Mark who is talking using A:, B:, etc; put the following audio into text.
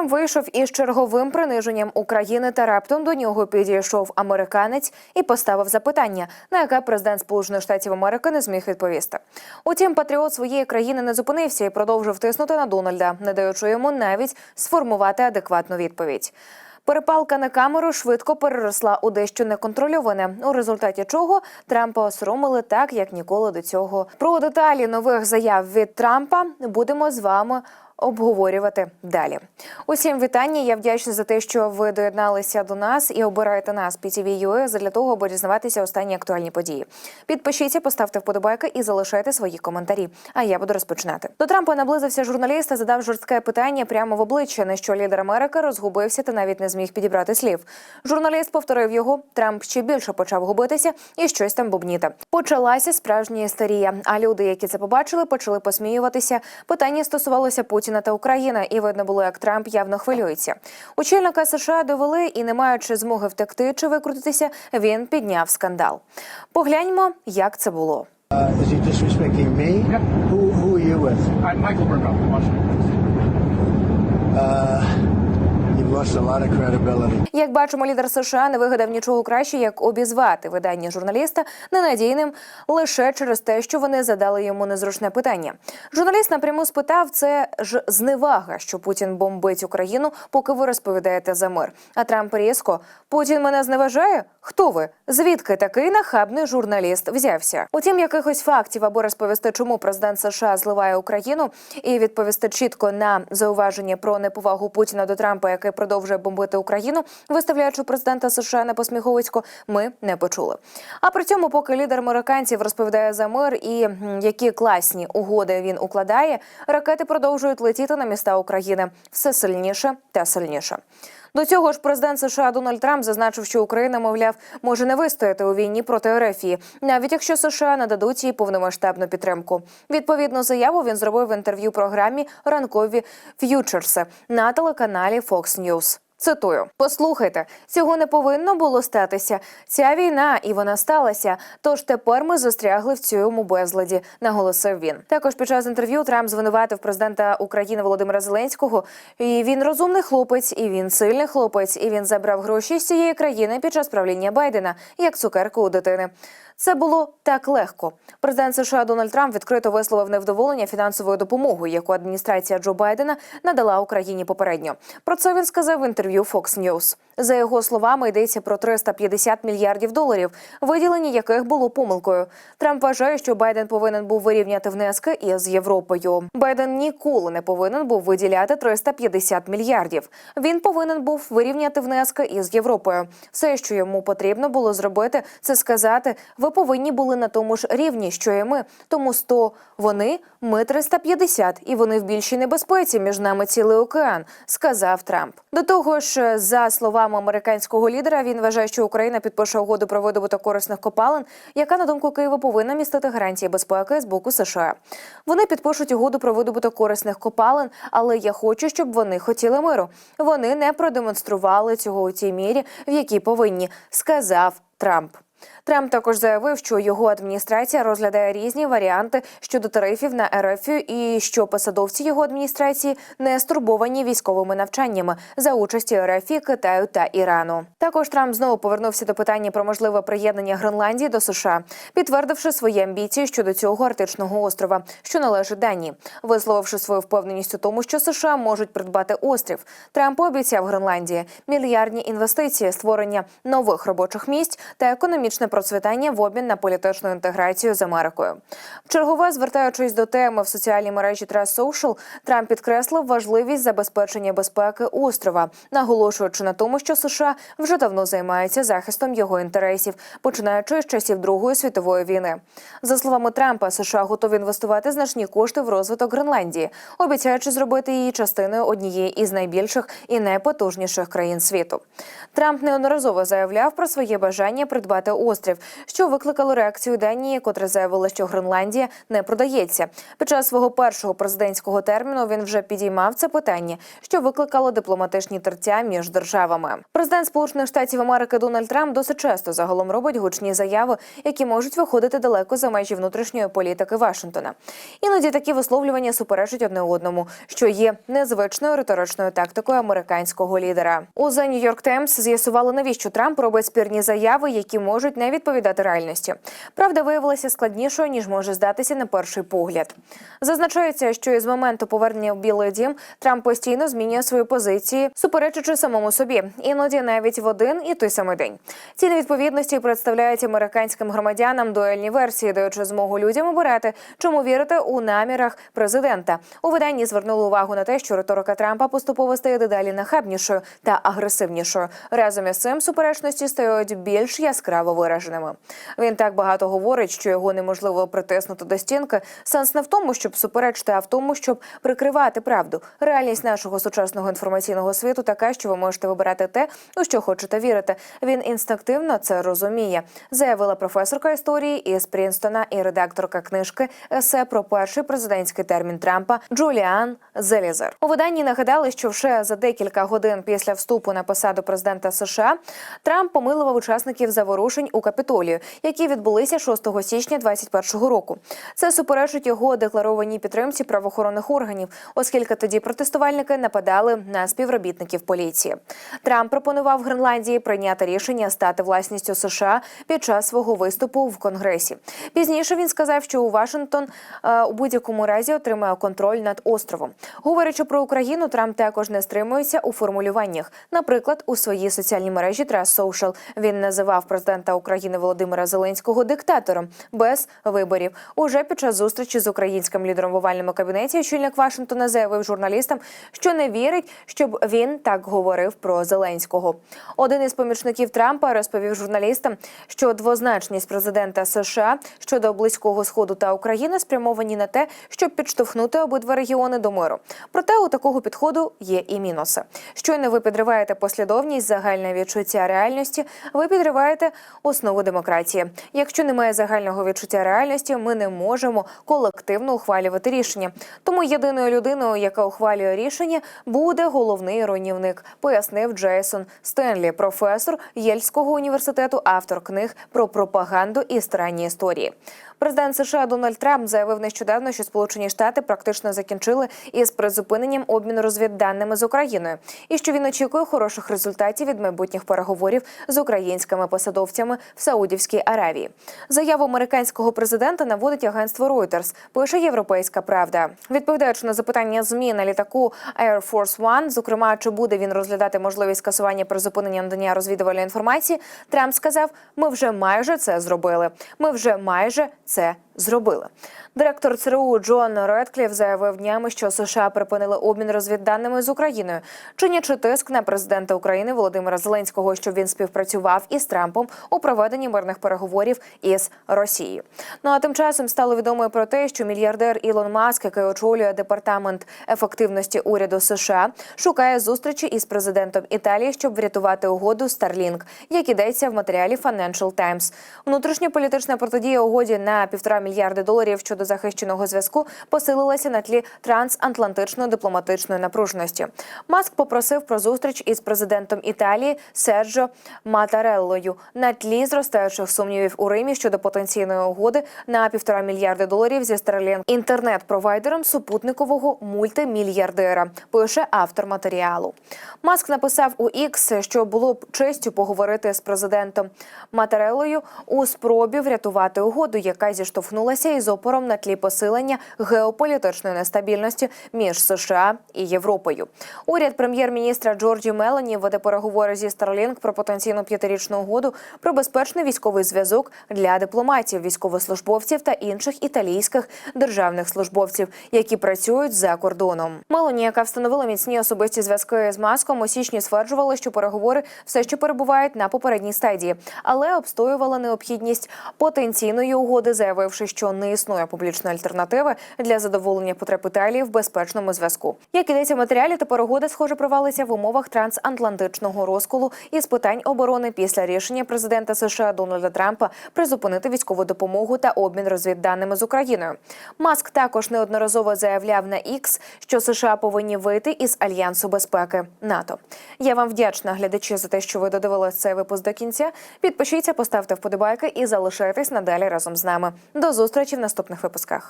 A: Трамп вийшов із черговим приниженням України та раптом до нього підійшов американець і поставив запитання, на яке президент Сполучених Штатів Америки не зміг відповісти. Утім, патріот своєї країни не зупинився і продовжив тиснути на Дональда, не даючи йому навіть сформувати адекватну відповідь. Перепалка на камеру швидко переросла у дещо неконтрольоване, у результаті чого Трампа осоромили так, як ніколи до цього. Про деталі нових заяв від Трампа будемо з вами обговорювати далі. Усім вітання. Я вдячна за те, що ви доєдналися до нас і обираєте нас PTV.ua для того, аби дізнаватися останні актуальні події. Підпишіться, поставте вподобайки і залишайте свої коментарі. А я буду розпочинати. До Трампа наблизився журналіст і задав жорстке питання прямо в обличчя, на що лідер Америки розгубився та навіть не зміг підібрати слів. Журналіст повторив його. Трамп ще більше почав губитися і щось там бубніти. Почалася справжня істерія. А люди, які це побачили, почали посміюватися. Питання стосувалося Путіна та України, і видно було, як Трамп явно хвилюється. Очільника США довели і, не маючи змоги втекти чи викрутитися, він підняв скандал. Погляньмо, як це було.
B: Uh, is he disrespecting me?
C: Yep.
B: Who, who are you with?
C: I'm Michael Burkoff, Washington
A: Як бачимо, лідер США не вигадав нічого краще, як обізвати видання журналіста ненадійним лише через те, що вони задали йому незручне питання. Журналіст напряму спитав, це ж зневага, що Путін бомбить Україну, поки ви розповідаєте за мир. А Трамп різко Путін мене зневажає. Хто ви? Звідки такий нахабний журналіст взявся? Утім, якихось фактів або розповісти, чому президент США зливає Україну, і відповісти чітко на зауваження про неповагу Путіна до Трампа, який продовжує бомбити Україну, виставляючи президента США на посміховисько, ми не почули. А при цьому, поки лідер американців розповідає за мир і які класні угоди він укладає, ракети продовжують летіти на міста України все сильніше та сильніше. До цього ж президент США Дональд Трамп зазначив, що Україна, мовляв, може не вистояти у війні проти Ерефії, навіть якщо США нададуть їй повномасштабну підтримку. Відповідну заяву він зробив в інтерв'ю програмі Ранкові ф'ючерси на телеканалі Fox News. Цитую: послухайте, цього не повинно було статися. Ця війна і вона сталася. Тож тепер ми застрягли в цьому безладі, наголосив він. Також під час інтерв'ю Трамп звинуватив президента України Володимира Зеленського. І він розумний хлопець, і він сильний хлопець, і він забрав гроші з цієї країни під час правління Байдена як цукерку у дитини. Це було так легко. Президент США Дональд Трамп відкрито висловив невдоволення фінансовою допомогою, яку адміністрація Джо Байдена надала Україні попередньо. Про це він сказав в інтерв'ю Fox News. За його словами, йдеться про 350 мільярдів доларів, виділення яких було помилкою. Трамп вважає, що Байден повинен був вирівняти внески із Європою. Байден ніколи не повинен був виділяти 350 мільярдів. Він повинен був вирівняти внески із Європою. Все, що йому потрібно було зробити, це сказати: ви повинні були на тому ж рівні, що і ми. Тому 100 вони, ми 350, і вони в більшій небезпеці. Між нами цілий океан, сказав Трамп. До того ж, за словами американського лідера, він вважає, що Україна підпише угоду про видобуток корисних копалин, яка на думку Києва повинна містити гарантії безпеки з боку США. Вони підпишуть угоду про видобуток корисних копалин, але я хочу, щоб вони хотіли миру. Вони не продемонстрували цього у тій мірі, в якій повинні, сказав Трамп. Трамп також заявив, що його адміністрація розглядає різні варіанти щодо тарифів на РФ і що посадовці його адміністрації не стурбовані військовими навчаннями за участі РФ, Китаю та Ірану. Також Трамп знову повернувся до питання про можливе приєднання Гренландії до США, підтвердивши свої амбіції щодо цього арктичного острова, що належить Данії, висловивши свою впевненість у тому, що США можуть придбати острів. Трамп обіцяв Гренландії мільярдні інвестиції, створення нових робочих місць та економічне процвітання в обмін на політичну інтеграцію з Америкою. Чергове звертаючись до теми в соціальній мережі Trust Social, Трамп підкреслив важливість забезпечення безпеки острова, наголошуючи на тому, що США вже давно займаються захистом його інтересів, починаючи з часів Другої світової війни. За словами Трампа, США готові інвестувати значні кошти в розвиток Гренландії, обіцяючи зробити її частиною однієї із найбільших і найпотужніших країн світу. Трамп неодноразово заявляв про своє бажання придбати острів, що викликало реакцію Данії, котра заявила, що Гренландія не продається. Під час свого першого президентського терміну він вже підіймав це питання, що викликало дипломатичні тертя між державами. Президент Сполучених Штатів Америки Дональд Трамп досить часто загалом робить гучні заяви, які можуть виходити далеко за межі внутрішньої політики Вашингтона. Іноді такі висловлювання суперечать одне одному, що є незвичною риторичною тактикою американського лідера. У The New York Times з'ясували, навіщо Трамп робить спірні заяви, які можуть не відповідати реальності. Правда виявилася складнішою ніж може здатися на перший погляд. Зазначається, що із моменту повернення в Білий Дім Трамп постійно змінює свої позиції, суперечачи самому собі, іноді навіть в один і той самий день. Ці невідповідності представляють американським громадянам дуельні версії, даючи змогу людям обирати, чому вірити у намірах президента. У виданні звернули увагу на те, що риторика Трампа поступово стає дедалі нахабнішою та агресивнішою. Разом із цим суперечності стають більш яскраво вираженими. Він так багато говорить, що його неможливо притиснути до стінки. Сенс не в тому, щоб суперечити, а в тому, щоб прикривати правду. Реальність нашого сучасного інформаційного світу така, що ви можете вибирати те, у що хочете вірити. Він інстинктивно це розуміє, заявила професорка історії із Прінстона і редакторка книжки есе про перший президентський термін Трампа Джуліан Зелізер. У виданні нагадали, що вже за декілька годин після вступу на посаду президента США Трамп помилував учасників заворушень у Капітолію, які відбулися 6 січня 2021 року. Це суперечить його декларованій підтримці правоохоронних органів, оскільки тоді протестувальники нападали на співробітників поліції. Трамп пропонував Гренландії прийняти рішення стати власністю США під час свого виступу в Конгресі. Пізніше він сказав, що у Вашингтон е, у будь-якому разі отримає контроль над островом. Говорячи про Україну, Трамп також не стримується у формулюваннях. Наприклад, у своїй соціальній мережі Trust Social він називав президента України Володимира Зеленського диктатором без виборів. Уже під час зустрічі з українським лідером в овальному кабінеті очільник Вашингтона заявив журналістам, що не вірить, щоб він так говорив про Зеленського. Один із помічників Трампа розповів журналістам, що двозначність президента США щодо близького сходу та України спрямовані на те, щоб підштовхнути обидва регіони до миру. Проте у такого підходу є і мінуси. Щойно ви підриваєте послідовність, загальне відчуття реальності, ви підриваєте основу демократії. Якщо немає загального відчуття реальності, ми не можемо колективно ухвалювати рішення. Тому єдиною людиною, яка ухвалює рішення, буде головний руйнівник, пояснив Джейсон Стенлі, професор Єльського університету, автор книг про пропаганду і странні історії. Президент США Дональд Трамп заявив нещодавно, що Сполучені Штати практично закінчили із призупиненням обміну розвідданими з Україною, і що він очікує хороших результатів від майбутніх переговорів з українськими посадовцями в Саудівській Аравії. Заяву американського президента наводить агентство Reuters, пише Європейська Правда. Відповідаючи на запитання ЗМІ на літаку Air Force One, зокрема, чи буде він розглядати можливість скасування призупинення надання розвідувальної інформації, Трамп сказав: ми вже майже це зробили. Ми вже майже це зробили. Директор ЦРУ Джон Редкліф заявив днями, що США припинили обмін розвідданими з Україною, чинячи тиск на президента України Володимира Зеленського, щоб він співпрацював із Трампом у проведенні мирних переговорів із Росією. Ну а тим часом стало відомо про те, що мільярдер Ілон Маск, який очолює департамент ефективності уряду США, шукає зустрічі із президентом Італії, щоб врятувати угоду Starlink, як ідеться в матеріалі Financial Times. Внутрішньополітична протидія угоді на півтора мільярди доларів щодо захищеного зв'язку посилилася на тлі трансатлантичної дипломатичної напруженості. Маск попросив про зустріч із президентом Італії Серджо Матареллою на тлі зростаючих сумнівів у Римі щодо потенційної угоди на півтора мільярди доларів зі Starlink інтернет-провайдером супутникового мультимільярдера. Пише автор матеріалу. Маск написав у X, що було б честю поговорити з президентом Матареллою у спробі врятувати угоду, яка зіштовхнулася із опором на тлі посилення геополітичної нестабільності між США і Європою. Уряд прем'єр-міністра Джорджі Мелані веде переговори зі Starlink про потенційну п'ятирічну угоду про безпечний військовий зв'язок для дипломатів, військовослужбовців та інших італійських державних службовців, які працюють за кордоном. Мелані, яка встановила міцні особисті зв'язки з маском, у січні стверджувала, що переговори все ще перебувають на попередній стадії, але обстоювала необхідність потенційної угоди, заявивши, заявивши, що не існує публічної альтернативи для задоволення потреб Італії в безпечному зв'язку. Як ідеться в матеріалі, тепер угода, схоже, провалиться в умовах трансатлантичного розколу із питань оборони після рішення президента США Дональда Трампа призупинити військову допомогу та обмін розвідданими з Україною. Маск також неодноразово заявляв на X, що США повинні вийти із альянсу безпеки НАТО. Я вам вдячна, глядачі, за те, що ви додивились цей випуск до кінця. Підпишіться, поставте вподобайки і залишайтесь надалі разом з нами. До зустрічі в наступних випусках.